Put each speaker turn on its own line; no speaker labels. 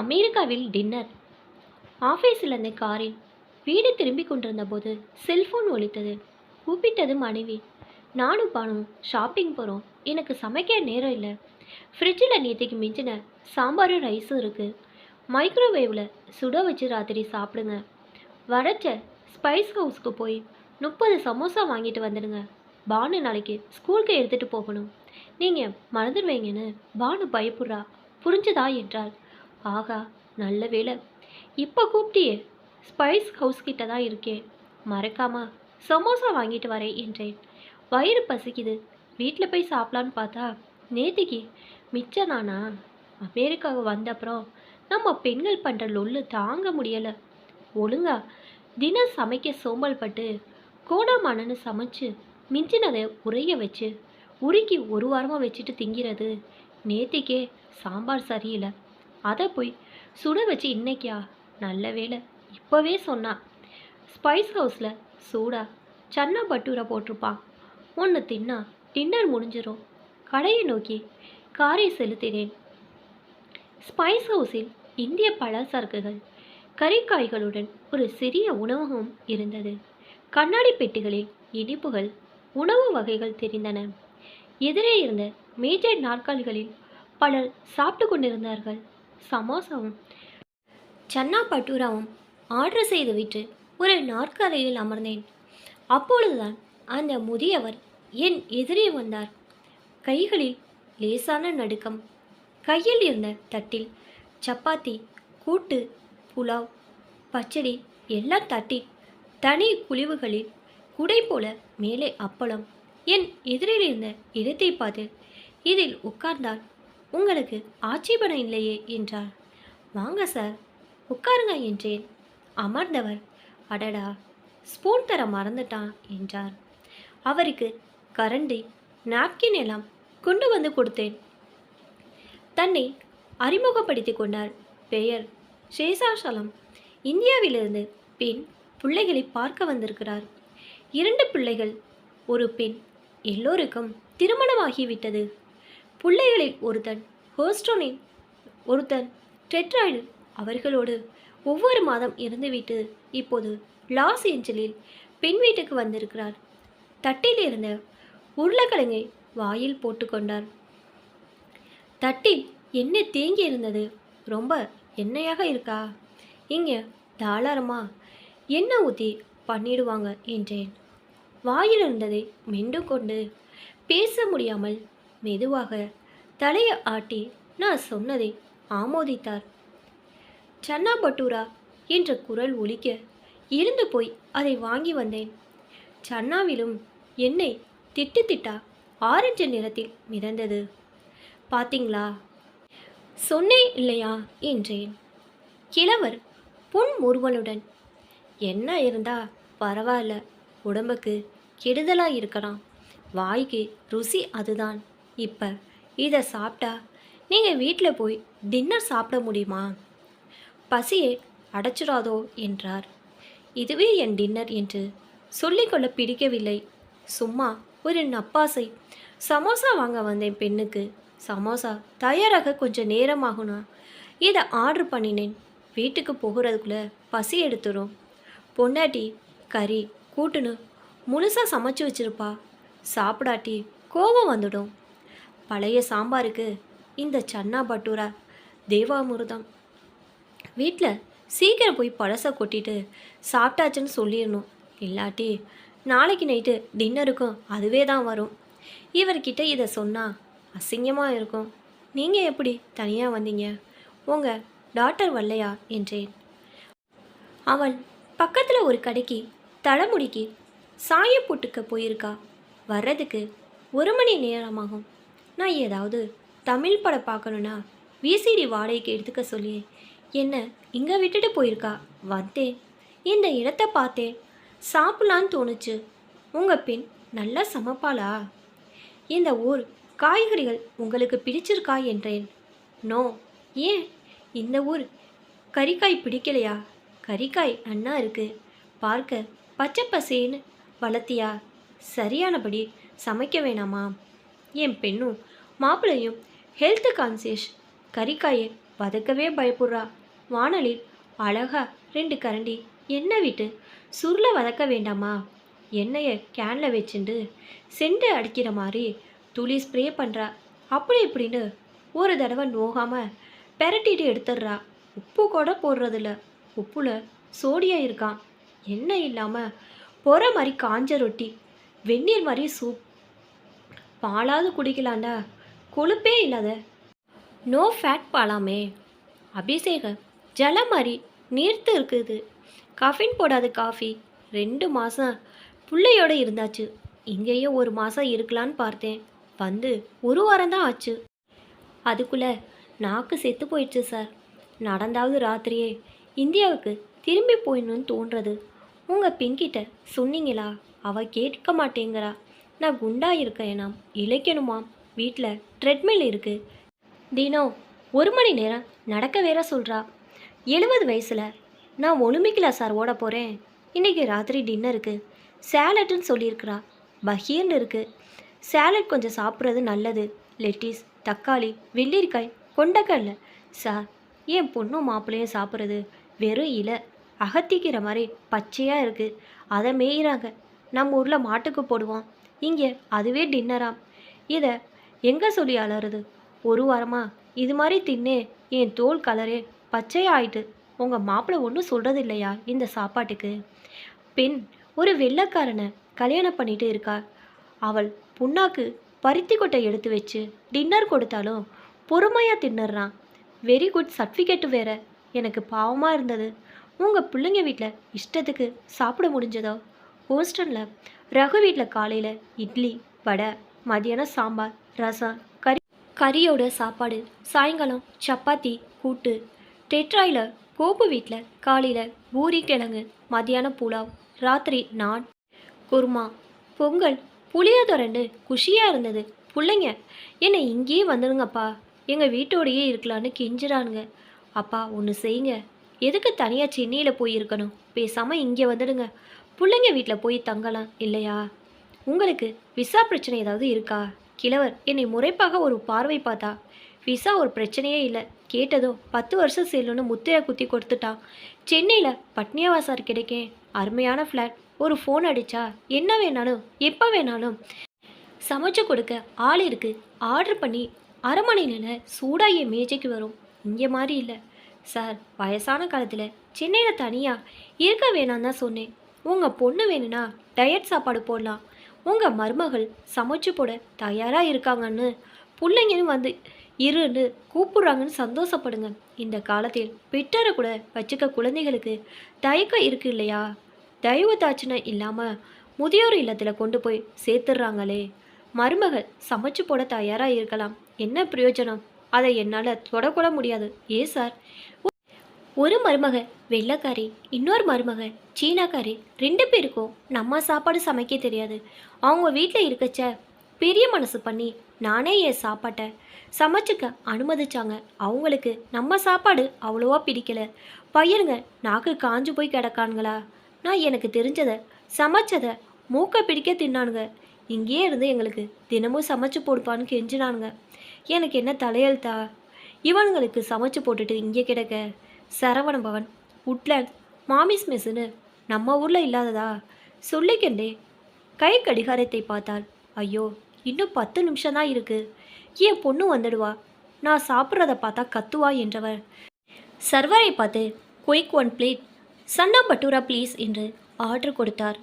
அமெரிக்காவில் டின்னர். ஆஃபீஸிலிருந்து காரில் வீடு திரும்பி கொண்டிருந்த போது செல்ஃபோன் ஒலித்தது. கூப்பிட்டது மனைவி நானும் பானும் ஷாப்பிங் போகிறோம் எனக்கு சமைக்க நேரம் இல்லை. ஃப்ரிட்ஜில் நேற்றுக்கு மிஞ்சின சாம்பாரும் ரைஸும் இருக்குது மைக்ரோவேவில் சுட வச்சு ராத்திரி சாப்பிடுங்க. வரைச்ச ஸ்பைஸ் ஹவுஸ்க்கு போய் முப்பது சமோசா வாங்கிட்டு வந்துடுங்க. பானு நாளைக்கு ஸ்கூலுக்கு எடுத்துகிட்டு போகணும். நீங்கள் மறந்துடுவீங்கன்னு பானு பயப்படுறா. புரிஞ்சுதா? என்றாள். ஆகா நல்ல வேலை இப்போ கூப்பிட்டியே. ஸ்பைஸ் ஹவுஸ் கிட்ட தான் இருக்கேன். மறக்காம சமோசா வாங்கிட்டு வரேன் என்றேன். வயிறு பசிக்குது. வீட்டில் போய் சாப்பிட்லான்னு பார்த்தா நேத்திக்கு மிச்சதானா அமெரிக்காவுக்கு வந்த அப்புறம் நம்ம பெண்கள் பண்ணுற லொல்லு தாங்க முடியலை. ஒழுங்கா தினம் சமைக்க சோம்பல் பட்டு கோடாமணன்னு சமைச்சு மிஞ்சினதை உரைய வச்சு உருக்கி ஒரு வாரமாக வச்சுட்டு திங்கிறது நேத்திக்கே சாம்பார் சரியில்லை. அதை போய் சுட வச்சு இன்னைக்கியா? நல்ல வேலை இப்போவே சொன்னா. ஸ்பைஸ் ஹவுஸில் சூடா சன்னா பட்டூரை போட்டிருப்பான். ஒன்று தின்னா டின்னர் முடிஞ்சிடும் கடையை நோக்கி காரை செலுத்தினேன். ஸ்பைஸ் ஹவுஸில் இந்திய பழசரக்குகள் கறிக்காய்களுடன் ஒரு சிறிய உணவகம் இருந்தது. கண்ணாடி பெட்டிகளில் இனிப்புகள் உணவு வகைகள் தெரிந்தன. எதிரே இருந்த மேஜை நாற்காலிகளில் பலர் சாப்பிட்டு கொண்டிருந்தார்கள். சமோசாவும் சன்னா பட்டூராவும் ஆர்டர் செய்துவிட்டு ஒரு நாற்காலியில் அமர்ந்தேன். அப்பொழுதுதான் அந்த முதியவர் என் எதிரே வந்தார். கைகளில் லேசான நடுக்கம். கையில் இருந்த தட்டில் சப்பாத்தி கூட்டு புலாவ் பச்சடி எல்லாம் தட்டி தனி குழிவுகளில் குடை போல மேலே அப்பளம். என் எதிரில் இருந்த இடத்தை பார்த்து இதில் உட்கார்ந்தால் உங்களுக்கு ஆட்சேபணம் இல்லையே என்றார் வாங்க சார் உட்காருங்க என்றேன். அமர்ந்தவர் அடடா ஸ்பூன் தர மறந்துட்டான் என்றார். அவருக்கு கரண்டி நாப்கின் எல்லாம் கொண்டு வந்து கொடுத்தேன். தன்னை அறிமுகப்படுத்தி கொண்டார். பெயர் சேஷாசலம். இந்தியாவிலிருந்து பெண் பிள்ளைகளை பார்க்க வந்திருக்கிறார். இரண்டு பிள்ளைகள் ஒரு பெண் எல்லோருக்கும் திருமணமாகிவிட்டது. பிள்ளைகளில் ஒருத்தன் ஹோஸ்டோனில் ஒருத்தன் டெட்ராய்டு அவர்களோடு ஒவ்வொரு மாதம் இருந்துவிட்டு இப்போது லாஸ் ஏஞ்சலில் பெண் வீட்டுக்கு வந்திருக்கிறார். தட்டில் இருந்த உருளைக்கிழங்கை வாயில் போட்டுக்கொண்டார் தட்டில் எண்ணெய் தேங்கி இருந்தது. ரொம்ப எண்ணெயாக இருக்கா? இங்கே தாராளமா எண்ணெய் ஊற்றி பண்ணிடுவாங்க என்றேன். வாயில் இருந்ததை மெண்டு கொண்டு பேச முடியாமல் மெதுவாக தலையை ஆட்டி நான் சொன்னதை ஆமோதித்தார். சன்னா பட்டூரா என்ற குரல் ஒலிக்க இருந்து போய் அதை வாங்கி வந்தேன். சன்னாவிலும் என்னை திட்டு திட்டா ஆரஞ்சு நிறத்தில் மிதந்தது. பாத்தீங்களா? சொன்னேன் இல்லையா? என்றேன். கிழவர் புன் முறுவலுடன் என்ன இருந்தா பரவாயில்ல உடம்புக்கு கெடுதலாக இருக்கலாம். வாய்க்கு ருசி அதுதான். இப்போ இதை சாப்பிட்டா நீங்கள் வீட்டில் போய் டின்னர் சாப்பிட முடியுமா? பசியை அடைச்சிடாதோ என்றார். இதுவே என் டின்னர் என்று சொல்லிக்கொள்ள பிடிக்கவில்லை. சும்மா ஒரு நப்பாசை சமோசா வாங்க வந்தேன் பெண்ணுக்கு. சமோசா தயாராக கொஞ்சம் நேரமாகும்னா இதை ஆர்டர் பண்ணினேன். வீட்டுக்கு போகிறதுக்குள்ளே பசி எடுத்துரும். பொண்டாட்டி கறி கூட்டுன்னு முழுசாக சமைச்சு வச்சிருப்பா. சாப்பிடாட்டி கோபம் வந்துடும். பழைய சாம்பாருக்கு இந்த சன்னா பட்டூரா தேவாமிர்தம் வீட்டில் சீக்கிரம் போய் பழசை கொட்டிட்டு சாப்பிட்டாச்சுன்னு சொல்லிடணும். இல்லாட்டி நாளைக்கு நைட்டு டின்னருக்கும் அதுவே தான் வரும். இவர்கிட்ட இதை சொன்னால் அசிங்கமாக இருக்கும். நீங்கள் எப்படி தனியாக வந்தீங்க? உங்கள் டாக்டர் வரலையா? என்றேன். அவள் பக்கத்தில் ஒரு கடைக்கு தலைமுடிக்கு சாயம் போட்டுக்க போயிருக்கா. வர்றதுக்கு ஒரு மணி நேரமாகும். நான் ஏதாவது தமிழ் படம் பார்க்கணுன்னா விசிடி வாடகைக்கு எடுத்துக்க சொல்லி. என்ன இங்கே விட்டுட்டு போயிருக்கா? வந்தேன். இந்த இடத்த பார்த்தேன். சாப்பிட்லான்னு தோணுச்சு. உங்கள் பெண் நல்லா சமைப்பாளா? இந்த ஊர் காய்கறிகள் உங்களுக்கு பிடிச்சிருக்கா என்றேன். நோ. ஏன்? இந்த ஊர் கறிக்காய் பிடிக்கலையா? கறிக்காய் நன்னா இருக்கு. பார்க்க பச்சை பசேன்னு வளர்த்தியா? சரியானபடி சமைக்க வேணாமா? என் பெண்ணும் மாப்பிள்ளையும் ஹெல்த் கான்சியஸ் கறிக்காயை வதக்கவே பயப்படுறா. வானலில் அழகா ரெண்டு கரண்டி எண்ணெய் விட்டு சுருளை வதக்க வேண்டாமா? எண்ணெயை கேனில் வச்சுண்டு செண்டு அடிக்கிற மாதிரி துளி ஸ்ப்ரே பண்ணுறா அப்படி இப்படின்னு ஒரு தடவை நோகாமல் பெரட்டிட்டு எடுத்துடுறா. உப்பு கூட போடுறதில்ல. உப்புல சோடியம் இருக்கான் எண்ணெய் இல்லாமல் பொற மாதிரி காஞ்ச ரொட்டி வெந்நீர் மாதிரி சூப் பாலாவது குடிக்கலாண்டா? கொழுப்பே இல்லாத. நோ ஃபேட் பாலாமே. அபிஷேகம் ஜல மாதிரி நீர்த்து இருக்குது. கஃபின் போடாத காஃபி ரெண்டு மாதம் பிள்ளையோடு இருந்தாச்சு. இங்கேயும் ஒரு மாதம் இருக்கலான்னு பார்த்தேன். வந்து ஒரு வாரம் தான் ஆச்சு. அதுக்குள்ளே நாக்கு செத்து போயிடுச்சு சார் நடந்தாவது ராத்திரியே இந்தியாவுக்கு திரும்பி போயிடணும்னு தோன்றது. உங்கள் பெண்கிட்ட சொன்னீங்களா? அவள் கேட்க மாட்டேங்கிறா. நான் குண்டா இருக்கேனாம் இழைக்கணுமாம் வீட்டில் ட்ரெட்மில் இருக்குது தினம் ஒரு மணி நேரம் நடக்க வேற சொல்கிறா எழுபது வயசில் நான் ஒலிம்பிக்கில் சார் ஓட போகிறேன் இன்றைக்கி ராத்திரி டின்னருக்கு சேலட்டுன்னு சொல்லியிருக்கிறா. பஹீர்னு இருக்குது சேலட் கொஞ்சம் சாப்பிட்றது நல்லது. லெட்டிஸ் தக்காளி வெள்ளரிக்காய் கொண்டக்கல்ல சார் என் பொண்ணும் மாப்பிள்ளையும் சாப்பிட்றது வெறும் இலை. அகத்திக்கிற மாதிரி பச்சையாக இருக்குது அதை மேயிறாங்க. நம்ம ஊரில் மாட்டுக்கு போடுவோம். இங்கே அதுவே டின்னராம். இதை எங்கே சொல்லி அலறுது? ஒரு வாரமாக இது மாதிரி தின்னே என் தோல் கலரே பச்சையாயிட்டு உங்கள் மாப்பிள்ளை ஒன்றும் சொல்கிறது இல்லையா இந்த சாப்பாட்டுக்கு? பெண் ஒரு வெள்ளக்காரனை கல்யாணம் பண்ணிட்டு இருக்கா. அவள் புண்ணாக்கு பருத்தி கொட்டை எடுத்து வச்சு டின்னர் கொடுத்தாலும் பொறுமையாக தின்னுறான். வெரி குட் சர்டிஃபிகேட்டு வேற. எனக்கு பாவமாக இருந்தது. உங்கள் பிள்ளைங்க வீட்டில் இஷ்டத்துக்கு சாப்பிட முடிஞ்சதோ? ஹோஸ்டலில் ரகு வீட்டில் காலையில் இட்லி வடை மதியானம் சாம்பார் ரசம் கறி. கறியோட சாப்பாடு சாயங்காலம் சப்பாத்தி கூட்டு. டெட்ராயில் கோபு வீட்டில் காலையில் பூரி கிழங்கு மதியானம் புலாவ் ராத்திரி நான் குருமா பொங்கல் புளியோதரண்டு குஷியாக இருந்தது. பிள்ளைங்க என்னை இங்கேயே வந்துடுங்கப்பா எங்கள் வீட்டோடையே இருக்கலான்னு கெஞ்சுறானுங்க. அப்பா ஒன்று செய்யுங்க. எதுக்கு தனியாக சென்னையில் போய் இருக்கணும் பேசாமல் இங்கே வந்துடுங்க. பிள்ளைங்க வீட்டில் போய் தங்கலாம் இல்லையா? உங்களுக்கு விசா பிரச்சனை ஏதாவது இருக்கா? கிழவர் என்னை முறைப்பாக ஒரு பார்வை பார்த்தா விசா ஒரு பிரச்சனையே இல்லை. கேட்டதும் பத்து வருஷம் செல்லுன்னு முத்திரை குத்தி கொடுத்துட்டான் சென்னையில் பட்னியாவாசார் கிடைக்கேன் அருமையான ஃப்ளாட் ஒரு ஃபோன் அடித்தா என்ன வேணாலும் எப்போ வேணாலும் சமைச்சு கொடுக்க ஆள் இருக்குது ஆர்டர் பண்ணி அரை மணி நேரம் சூடாக என் மேஜைக்கு வரும். இங்கே மாதிரி இல்லை. சார் வயசான காலத்தில் சென்னையில் தனியாக இருக்க வேணான்னு தான் சொன்னேன். உங்கள் பொண்ணு வேணும்னா டயட் சாப்பாடு போடலாம். உங்கள் மருமகள் சமைச்சு போட தயாராக இருக்காங்கன்னு பிள்ளைங்கன்னு வந்து இருன்னு கூப்பிடுறாங்கன்னு சந்தோஷப்படுங்க. இந்த காலத்தில் பெற்றரை கூட வச்சுக்க குழந்தைகளுக்கு தயக்கம் இருக்கு இல்லையா? தயவு இல்லாமல் முதியோர் இல்லத்தில் கொண்டு போய் சேர்த்துடுறாங்களே. மருமகள் சமைச்சு போட தயாராக இருக்கலாம். என்ன பிரயோஜனம்? அதை என்னால் தொடக்கூட முடியாது. ஏ சார்? ஒரு மருமக வெள்ளைக்காரி இன்னொரு மருமக சீனாக்காரி ரெண்டு பேருக்கும் நம்ம சாப்பாடு சமைக்க தெரியாது. அவங்க வீட்டில் இருக்கச்ச பெரிய மனசு பண்ணி நானே என் சாப்பாட்டை சமைச்சுக்க அனுமதிச்சாங்க. அவங்களுக்கு நம்ம சாப்பாடு அவ்வளோவா பிடிக்கல. பையனுங்க நாக்கு காஞ்சு போய் கிடக்கானுங்களா? நான் எனக்கு தெரிஞ்சதை சமைச்சதை மூக்க பிடிக்க தின்னானுங்க. இங்கேயே இருந்து எங்களுக்கு தினமும் சமைச்சு போடுப்பான்னு கெஞ்சினானுங்க. எனக்கு என்ன தலையெழுத்தா? இவனுங்களுக்கு சமைச்சு போட்டுட்டு இங்கே கிடக்க? சரவண பவன். உட்லேண்ட் மாமிஸ் மெஸ்ஸுன்னு நம்ம ஊரில் இல்லாததா? சொல்லிக்கண்டே. கை கடிகாரத்தை பார்த்தாள் ஐயோ இன்னும் பத்து நிமிஷம் தான் இருக்கு. என் பொண்ணு வந்துடுவா. நான் சாப்பிட்றத பார்த்தா கத்துவா என்றவர். சர்வரை பார்த்து quick one plate. Chana bhatura please என்று ஆர்டர் கொடுத்தார்.